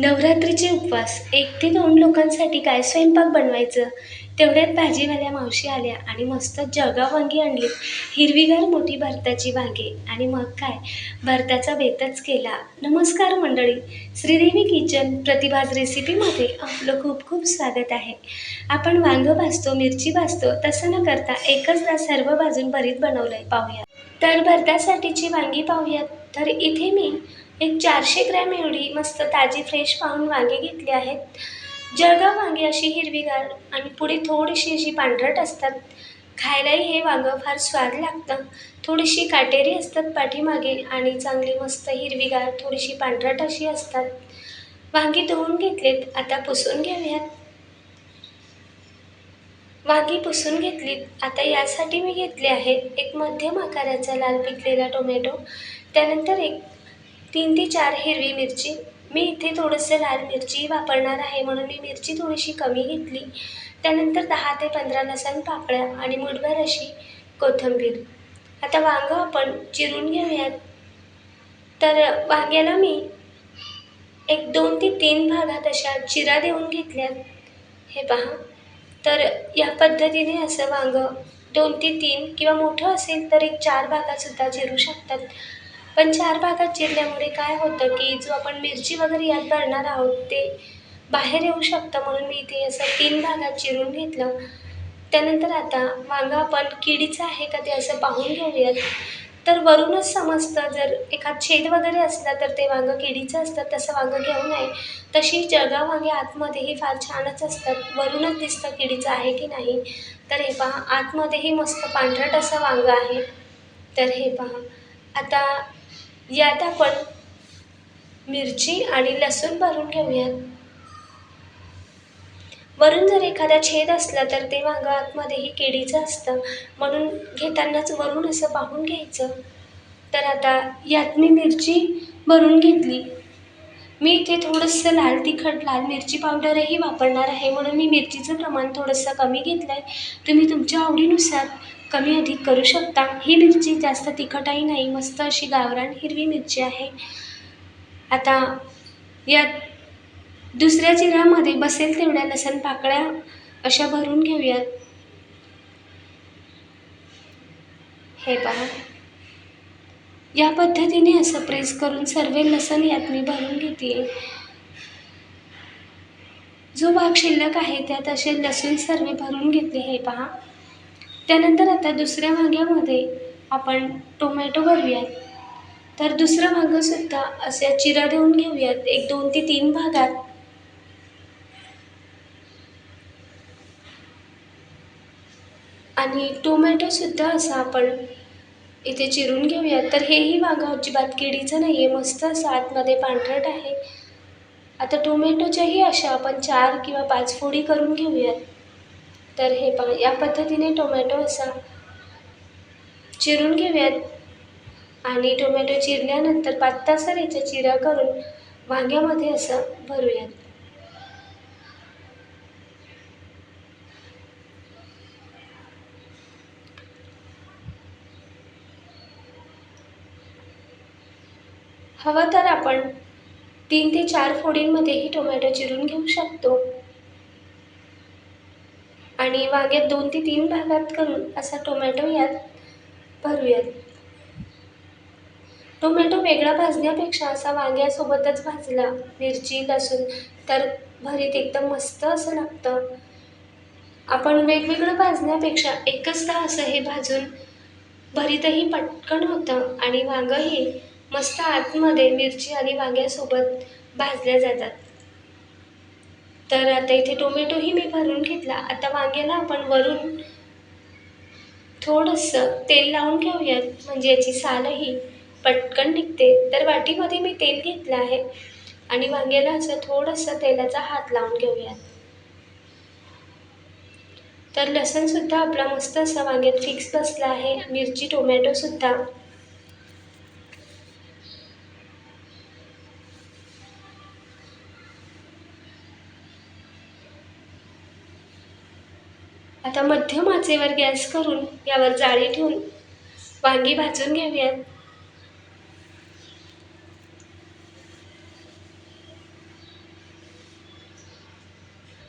नवरात्रीचे उपवास. एक ते दोन लोकांसाठी काय स्वयंपाक बनवायचं? तेवढ्यात भाजीवाल्या मावशी आल्या आणि मस्त जगा वांगी आणली हिरवीगार मोठी भरताची वांगी. आणि मग काय? भरताचा बेतच केला. नमस्कार मंडळी. श्रीदेवी किचन प्रतिभाज रेसिपीमध्ये आपलं खूप खूप स्वागत आहे. आपण वांगं भाजतो मिरची भाजतो तसं न करता एकचदा सर्व भाजून भरीत बनवलं आहे पाहूया तर भरतासाठीची वांगी पाहूयात. तर इथे मी एक चारशे ग्रॅम एवढी मस्त ताजी फ्रेश पाहून वांगी घेतली आहेत. जळगाव वांगी अशी हिरवीगार आणि पुढे थोडीशी अशी पांढरट असतात. खायलाही हे वांगं फार स्वाद लागतं. थोडीशी काटेरी असतात पाठीमागे आणि चांगली मस्त हिरवीगार थोडीशी पांढरट अशी असतात. वांगी धुवून घेतलेत आता पुसून घेऊयात. वांगी पुसून घेतलीत आता यासाठी मी घेतले आहेत एक मध्यम आकाराचा लाल पिकलेला टोमॅटो. त्यानंतर एक तीन ते चार हिरवी मिरची. मी इथे थोडंसं लाल मिरची वापरणार आहे म्हणून मी मिरची थोडीशी कमी घेतली. त्यानंतर दहा ते पंधरा लसण पाकळ्या आणि मुठभर अशी कोथिंबीर. आता वांगं आपण चिरून घेऊयात. तर वांग्याला मी एक दोन ते तीन भागात अशा चिरा देऊन घेतल्यात. हे पहा. तर या पद्धतीने असं वांगं दोन ते तीन किंवा मोठं असेल तर एक चार भागातसुद्धा चिरू शकतात. पण चार भागात चिरल्यामुळे काय होतं की जो आपण मिरची वगैरे यात भरणार आहोत ते बाहेर येऊ शकतं. म्हणून मी इथे असं तीन भागात चिरून घेतलं. त्यानंतर आता वांगं आपण किडीचं आहे का ते असं पाहून घेऊयात. तर वरूनच समजतं जर एखाद छेद वगैरे असला तर ते वांगं किडीचं असतं तसं वांगं घेऊ नये. तशी जळगाव वांगे आतमध्येही फार छानच असतात. वरूनच दिसतं किडीचं आहे की नाही. तर हे पहा आतमध्येही मस्त पांढरट असं वांगं आहे. तर हे पहा. आता यात आपण मिरची आणि लसूण भरून घेऊयात. वरून जर एखादा छेद असला तर ते वांगं आतमध्येही केळीचं असतं. म्हणून घेतानाच वरून असं पाहून घ्यायचं. तर आता यात मी मिरची भरून घेतली. मी इथे थोडंसं लाल तिखट लाल मिरची पावडरही वापरणार आहे. म्हणून मी मिरचीचं प्रमाण थोडंसं कमी घेतलं आहे तुम्ही तुमच्या आवडीनुसार कमी अधिक करू शकता. ही मिरची जास्त तिखटही नाही मस्त अशी गावरान हिरवी मिरची आहे. आता यात दुसऱ्या चिरामध्ये बसेल तेवढ्या लसण पाकळ्या अशा भरून घेऊयात. हे पहा. या पद्धतीने असं प्रेस करून सर्व लसण यात मी भरून घेते जो भाग शिल्लक आहे त्यात असे लसूण सर्व भरून घेतले हे पहा. त्यानंतर आता दुसऱ्या भागामध्ये आपण टोमॅटो भरूयात तर दुसरं भागंसुद्धा असे चिरा देऊन घेऊयात एक दोन ते तीन भागात. आणि टोमॅटोसुद्धा असं आपण इथे चिरून घेऊयात. तर हेही भागा अजिबात किडीचं नाही आहे मस्त असं आतमध्ये पांढरट आहे. आता टोमॅटोच्याही अशा आपण चार किंवा पाच फोडी करून घेऊयात. तर हे पहा या पद्धतीने टोमॅटो असा चिरून घेऊयात. आणि टोमॅटो चिरल्यानंतर पात्तासर याच्या चिरा करून वांग्यामध्ये असं भरूयात. हवं तर आपण तीन ते चार फोडींमध्येही टोमॅटो चिरून घेऊ शकतो. आणि वांग्यात दोन ते तीन भागात करून असा टोमॅटो यात भरूयात. टोमॅटो वेगळा भाजण्यापेक्षा असा वांग्यासोबतच भाजला. मिरची लसूण तर भरीत एकदम मस्त असं लागतं. आपण वेगवेगळं भाजण्यापेक्षा एकचदा असं हे भाजून भरीतही पटकन होतं आणि वांगंही मस्त आतमध्ये मिरची आणि वांग्यासोबत भाजल्या जातात. तर आता इथे टोमॅटोही मी भरून घेतला. आता वांग्याला आपण वरून थोडंसं तेल लावून घेऊयात. म्हणजे याची सालही पटकन निघते. तर वाटीमध्ये मी तेल घेतलं आहे. आणि वांग्याला असं थोडंसं तेलाचा हात लावून घेऊयात. तर लसणसुद्धा आपला मस्त असा वांग्यात फिक्स बसला आहे. मिरची टोमॅटोसुद्धा आता मध्यम आचेवर गॅस करून यावर जाळी ठेवून वांगी भाजून घेऊयात.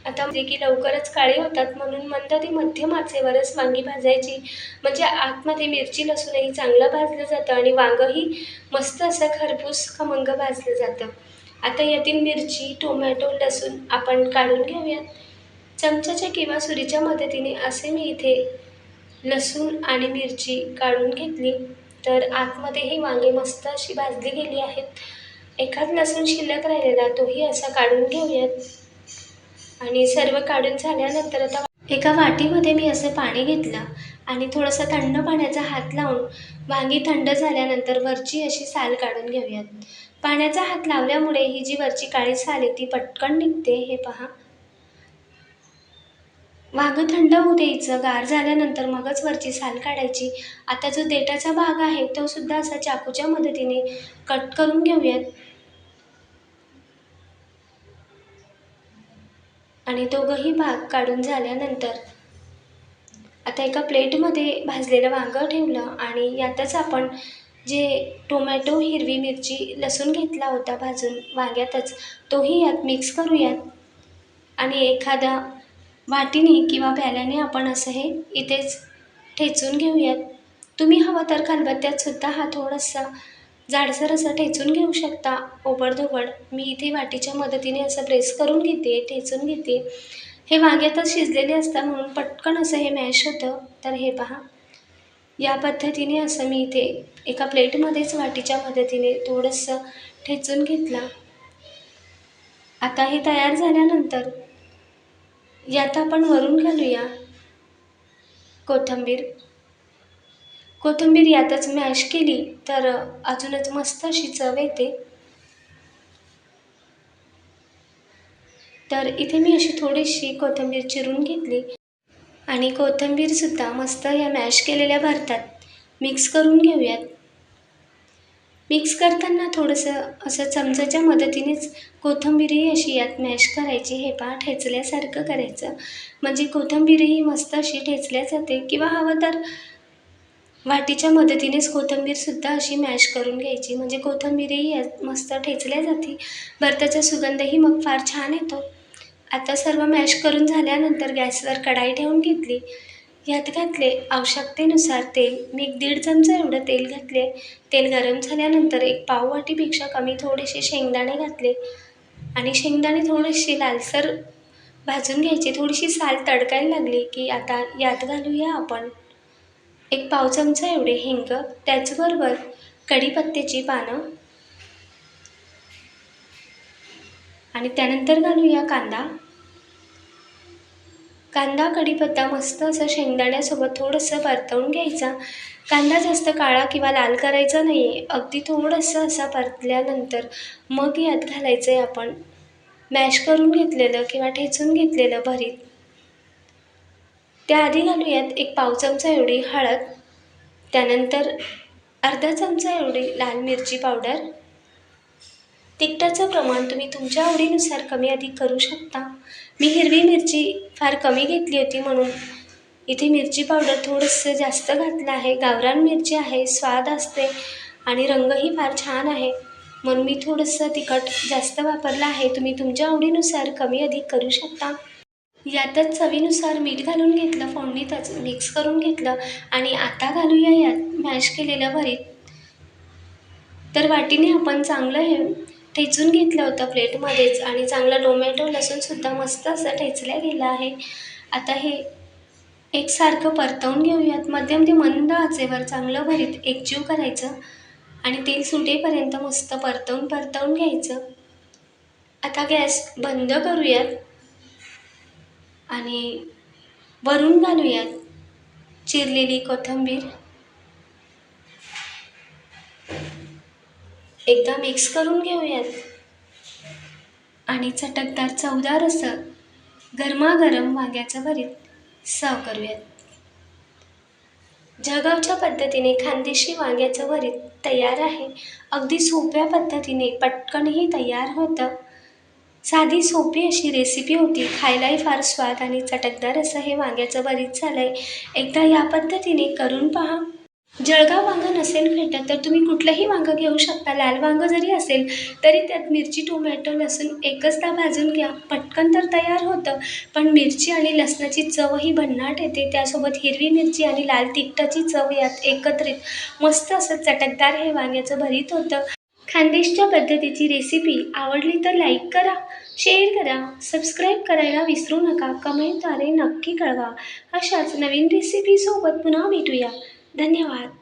आता म्हणजे की लवकरच काळे होतात म्हणून मंद ते मध्यम आचेवरच वांगी भाजायची. म्हणजे आतमध्ये मिरची लसूणही चांगलं भाजलं जातं आणि वांगंही मस्त असं खरपूस खमंग भाजलं जातं. आता यातील मिरची टोमॅटो लसूण आपण काढून घेऊयात. चमच्याच्या किंवा सुरीच्या मदतीने असे मी इथे लसूण आणि मिरची काढून घेतली. तर आतमध्ये ही वांगे मस्त अशी भाजली गेली आहेत. एखाद लसूण शिल्लक राहिलेला तोही असा काढून घेऊयात. आणि सर्व काढून झाल्यानंतर आता एका वाटीमध्ये मी असं पाणी घेतलं आणि थोडंसं थंड पाण्याचा हात लावून वांगी थंड झाल्यानंतर वरची अशी साल काढून घेऊयात. पाण्याचा हात लावल्यामुळे ही जी वरची काळी साल आहे ती पटकन निघते. हे पहा. वांगं थंड होऊ द्यायचं. गार झाल्यानंतर मगच वरची साल काढायची. आता जो देठाचा भाग आहे तो सुद्धा असा चाकूच्या मदतीने कट करून घेऊयात. आणि दोघंही भाग काढून झाल्यानंतर आता एका प्लेटमध्ये भाजलेलं वांगं ठेवलं आणि यातच आपण जे टोमॅटो हिरवी मिरची लसूण घेतला होता भाजून वांग्यातच तोही यात मिक्स करूयात. आणि एखादा वाटीने किंवा प्याल्याने आपण असं हे इथेच ठेचून घेऊयात. तुम्ही हवं तर खलबत्त्यातसुद्धा हा थोडासा जाडसर असं ठेचून घेऊ शकता. ओबडधोबड मी इथे वाटीच्या मदतीने असं प्रेस करून घेते ठेचून घेते. हे वांग्यातच शिजलेले असतात म्हणून पटकन असं हे मॅश होतं. तर हे पहा. या पद्धतीने असं मी इथे एका प्लेटमध्येच वाटीच्या मदतीने थोडंसं ठेचून घेतलं. आता हे तयार झाल्यानंतर यात आपण वरून घालूया. कोथिंबीर. कोथिंबीर यातच मॅश केली तर अजूनच मस्त अशी चव येते. तर इथे मी अशी थोडीशी कोथिंबीर चिरून घेतली. आणि कोथिंबीरसुद्धा मस्त या मॅश केलेल्या भारतात. मिक्स करून घेऊयात. मिक्स करताना थोडंसं असं चमच्याच्या मदतीनेच कोथिंबीरही अशी यात मॅश करायची हे पहा ठेचल्यासारखं करायचं. म्हणजे कोथिंबीरही मस्त अशी ठेचल्या जाते. किंवा हवं तर वाटीच्या मदतीनेच कोथिंबीरसुद्धा अशी मॅश करून घ्यायची. म्हणजे कोथिंबीरही यात मस्त ठेचल्या जाते. भरताचा सुगंधही मग फार छान येतो. आता सर्व मॅश करून झाल्यानंतर गॅसवर कढाई ठेवून घेतली. यात घातले आवश्यकतेनुसार तेल. मी एक दीड चमचा एवढं तेल घातले. तेल गरम झाल्यानंतर एक पाववाटीपेक्षा कमी थोडेसे शेंगदाणे घातले. आणि शेंगदाणे थोडेसे लालसर भाजून घ्यायचे. थोडीशी साल तडकायला लागली की आता यात घालूया आपण. एक पाव चमचा एवढे हिंग. त्याचबरोबर कढीपत्त्याची पानं. आणि त्यानंतर घालूया कांदा. कांदा कढीपत्ता मस्त असं शेंगदाण्यासोबत थोडंसं परतवून घ्यायचा. कांदा जास्त काळा किंवा लाल करायचा नाही आहे अगदी थोडंसं असा परतल्यानंतर मग यात घालायचं आहे आपण मॅश करून घेतलेलं किंवा ठेचून घेतलेलं भरीत. त्याआधी घालूयात एक पाव चमचा एवढी हळद त्यानंतर अर्धा चमचा एवढी लाल मिरची पावडर तिखटाचं प्रमाण तुम्ही तुमच्या आवडीनुसार कमी अधिक करू शकता. मी हिरवी मिरची फार कमी घेतली होती म्हणून. इथे मिरची पावडर थोडंसं जास्त घातलं आहे. गावरान मिरची आहे स्वाद असते आणि रंगही फार छान आहे. म्हणून मी थोडंसं तिखट जास्त वापरलं आहे. तुम्ही तुमच्या आवडीनुसार कमी अधिक करू शकता. यातच चवीनुसार मीठ घालून घेतलं फोडणीतच मिक्स करून घेतलं आणि आता घालूया यात मॅश केलेलं भरीत तर वाटीने आपण चांगलं हे ठेचून घेतलं होतं प्लेटमध्येच आणि चांगलं टोमॅटो लसूणसुद्धा मस्त असं ठेचला गेलं आहे. आता हे एकसारखं परतवून घेऊयात. मध्यम ते मंद आचेवर चांगलं भरीत एकजीव करायचं आणि तेल सुटेपर्यंत मस्त परतवून परतवून घ्यायचं. आता गॅस बंद करूयात आणि वरून घालूयात चिरलेली कोथिंबीर. एकदा मिक्स करून घेऊयात. आणि चटकदार चवदार असं गरमागरम वांग्याचं भरीत सर्व करूयात. जळगावच्या पद्धतीने खानदेशी वांग्याचं भरीत तयार आहे. अगदी सोप्या पद्धतीने पटकनही तयार होतं. साधी सोपी अशी रेसिपी होती. खायलाही फार स्वाद आणि चटकदार असं हे वांग्याचं भरीत झालं आहे एकदा या पद्धतीने करून पहा. जळगाव वांगं नसेल भेटत तर तुम्ही कुठलंही वांगं घेऊ शकता. लाल वांगं जरी असेल तरी त्यात मिरची टोमॅटो लसूण एकचदा भाजून घ्या. पटकन तर तयार होतं पण मिरची आणि लसणाची चवही भन्नाट येते. त्यासोबत हिरवी मिरची आणि लाल तिखटाची चव यात एकत्रित. मस्त असं चटकदार हे वांग्याचं भरीत होतं. खानदेशच्या पद्धतीची रेसिपी आवडली तर लाईक करा शेअर करा सबस्क्राईब करायला विसरू नका. कमेंटद्वारे नक्की कळवा. अशाच नवीन रेसिपीसोबत पुन्हा भेटूया. धन्यवाद.